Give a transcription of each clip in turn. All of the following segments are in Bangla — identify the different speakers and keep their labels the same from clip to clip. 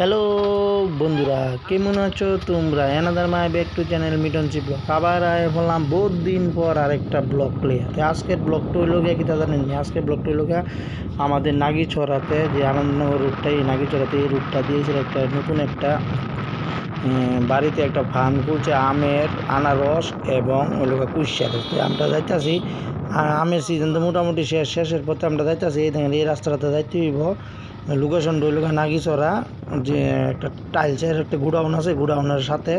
Speaker 1: হ্যালো বন্ধুরা, কেমন আছো তোমরা? Another my back to channel Miton চিপ আবার আয় বললাম বহুত দিন পর আরেকটা ব্লগ প্লে তো আজকের ব্লগটা হইল গিয়ে কি তা জানেন? আজকের ব্লগটা হইল গিয়ে আমাদের নাগিছড়াতে যে আনন্দনগর রুটটা এই নাগিছড়াতে এই রুটটা দিয়েছিল একটা নতুন একটা বাড়িতে একটা ফার্ম খুলছে, আমের আনারস এবং ওই লোক কুশিয়ার আমরা যাইতাছি আমের সিজন তো মোটামুটি শেষ, শেষের পথে আমরা যাইতাছি, এই দেখেন এই রাস্তাটাতে যাইতে হইব। লোকেশন রইল নাগিচড়া যে একটা টাইলসের একটা গুডাউন আছে, গুডাউনের সাথে।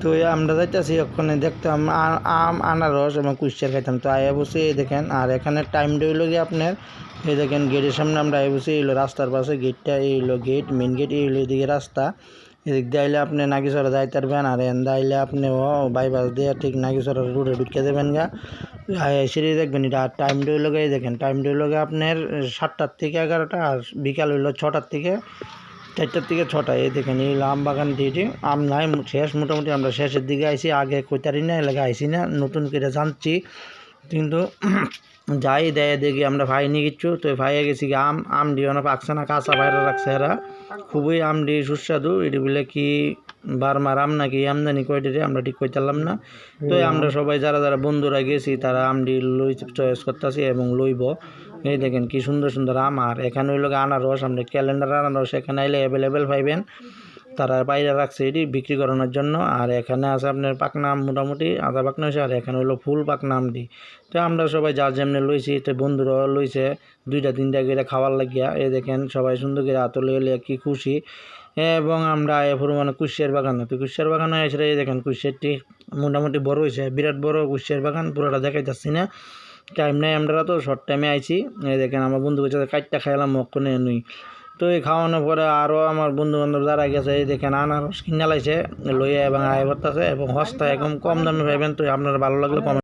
Speaker 1: তো আমরা যাইতেছি ওখানে, দেখতাম আম, আনারস এবং কুশিয়ার খাইতাম। তো আয়া বসে দেখেন, আর এখানে টাইম রইল গিয়ে আপনার, এই দেখেন গেটের সামনে আমরা আয়া বসে এইলো রাস্তার পাশে গেটটা এইলো গেট মেন গেট এইলো এদিকে রাস্তা। এদিক দিয়ে আইলে আপনি নাগিচড়া যাইতে পারবেন, আর এন্দা আইলে আপনি ও বাইপাস দিয়ে ঠিক নাগিচড়া রোডে ঢুকে দেবেন গা। সিঁড়ি দেখবেন, এটা আর টাইম রইল গিয়ে দেখেন টাইম রইল গিয়ে আপনার সাতটার থেকে এগারোটা, আর বিকাল হইল ছটার থেকে চারটার থেকে ছটা। এই দেখেন, এই আম বাগান দিয়ে আম নাই, শেষ, মোটামুটি আমরা শেষের দিকে আইছি, আগে কইতারি না এলাকা আইসি না, নতুন করে জানছি। কিন্তু যাই দেয় দেখি আমরা ভাই নিয়ে গেছো তো ভাইয়ে গেছি কি আম আম দিয়ে না পাকছে না কাঁচা বাইরে রাখছে এরা। খুবই আম দিয়ে সুস্বাদু। এটি বলে কি বারমার আম নাকি আমদানি কয়টি আমরা ঠিক কইতারলাম না। তো আমরা সবাই যারা যারা বন্ধুরা গেছি তারা আমটি লই চয়েস করতেছি এবং লইব। এই দেখেন কি সুন্দর সুন্দর আম। আর এখানে হইল গিয়ে আনারস আমরা ক্যালেন্ডার আনারস এখানে আইলে অ্যাভেলেবেল পাইবেন। তারা বাইরে রাখছে এটি বিক্রি করানোর জন্য। আর এখানে আছে আপনার পাকনা মোটামুটি আধা পাকনা হয়েছে, আর এখানে হলো ফুল পাকনা আমটি তো আমরা সবাই যার যেমনি লইছি, তো বন্ধুরাও লইছে দুইটা, তিনটা করে খাওয়ার লাগিয়া। এই দেখেন সবাই সুন্দর করে হাতে লইয়ে কি খুশি। এবং আমরা এরপর মানে কুশিয়ার বাগানে। তো কুশিয়ার বাগানে এসে এই দেখেন কুশিয়ারটি মোটামুটি বড় হয়েছে, বিরাট বড় কুশিয়ার বাগান, পুরোটা দেখাই যাচ্ছি না। টাইম নাই, আমরা তো শর্ট টাইমে আইছি। এই দেখেন আমার বন্ধু কাছে কাটটা খাইলাম মক্ষণে নুই। তো এই খাওয়ানোর পরে আরও আমার বন্ধু বান্ধব যারা গেছে, এই দেখেন আনারস কিনা লাইছে, লইয়া এবং আয় করতেছে এবং হস্তা একদম কম দামে পাইবেন, তো আপনার ভালো লাগলে কমেন্ট